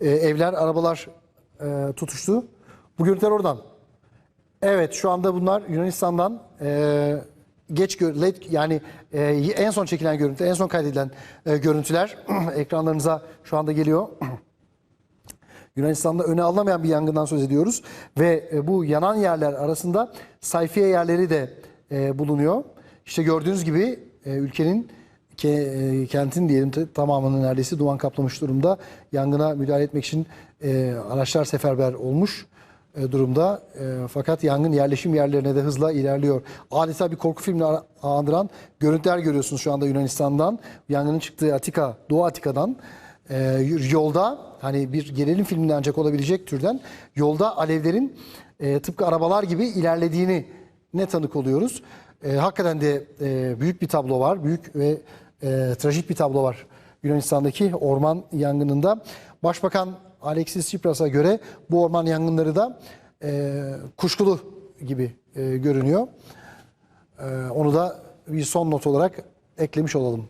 e, evler, arabalar e, tutuştu. Bu görüntüler oradan. Evet şu anda bunlar Yunanistan'dan e, geç gör, late, yani e, en son çekilen görüntü, en son kaydedilen e, görüntüler ekranlarınıza şu anda geliyor. Yunanistan'da öne alınamayan bir yangından söz ediyoruz ve e, bu yanan yerler arasında sayfiye yerleri de e, bulunuyor. İşte gördüğünüz gibi e, ülkenin ke- kentin diyelim te- tamamını neredeyse duman kaplamış durumda. Yangına müdahale etmek için e, araçlar seferber olmuş e, durumda. E, fakat yangın yerleşim yerlerine de hızla ilerliyor. Adeta bir korku filmini andıran görüntüler görüyorsunuz şu anda Yunanistan'dan. Yangının çıktığı Atika, Doğu Atika'dan e, yolda hani bir gerilim filminde ancak olabilecek türden yolda alevlerin e, tıpkı arabalar gibi ilerlediğini ne tanık oluyoruz. E, hakikaten de e, büyük bir tablo var. Büyük ve e, trajik bir tablo var Yunanistan'daki orman yangınında. Başbakan Alexis Tsipras'a göre bu orman yangınları da e, kuşkulu gibi e, görünüyor. E, onu da bir son not olarak eklemiş olalım.